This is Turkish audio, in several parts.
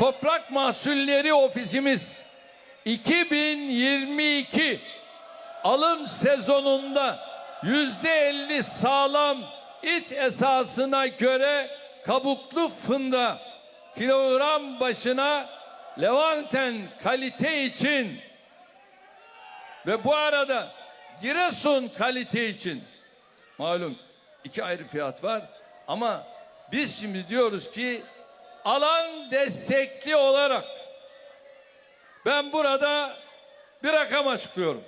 Toprak Mahsulleri Ofisimiz 2022 alım sezonunda yüzde elli sağlam iç esasına göre kabuklu fındığa kilogram başına Levanten kalite için ve bu arada Giresun kalite için. Malum iki ayrı fiyat var ama biz şimdi diyoruz ki alan destekli olarak ben burada bir rakam açıklıyorum.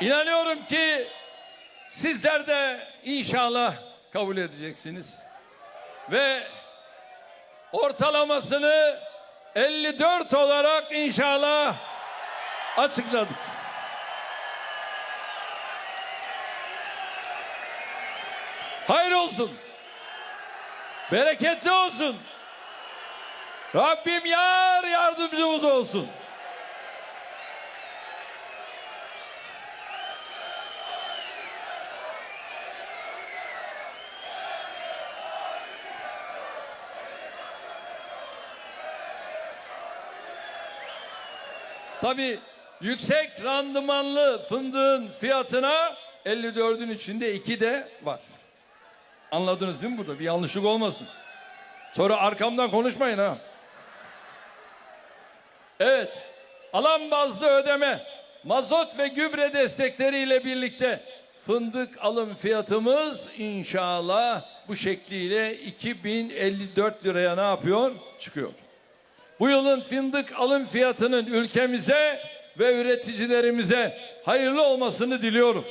İnanıyorum ki sizler de inşallah kabul edeceksiniz. Ve ortalamasını 54 olarak inşallah açıkladık. Hayır olsun. Bereketli olsun. Rabbim yar yardımcımız olsun. Tabii yüksek randımanlı fındığın fiyatına 54'ün içinde 2 de var. Anladınız değil mi burada? Bir yanlışlık olmasın. Sonra arkamdan konuşmayın ha. Evet. Alan bazlı ödeme, mazot ve gübre destekleriyle birlikte fındık alım fiyatımız inşallah bu şekliyle 2054 liraya ne yapıyor? Çıkıyor. Bu yılın fındık alım fiyatının ülkemize ve üreticilerimize hayırlı olmasını diliyorum.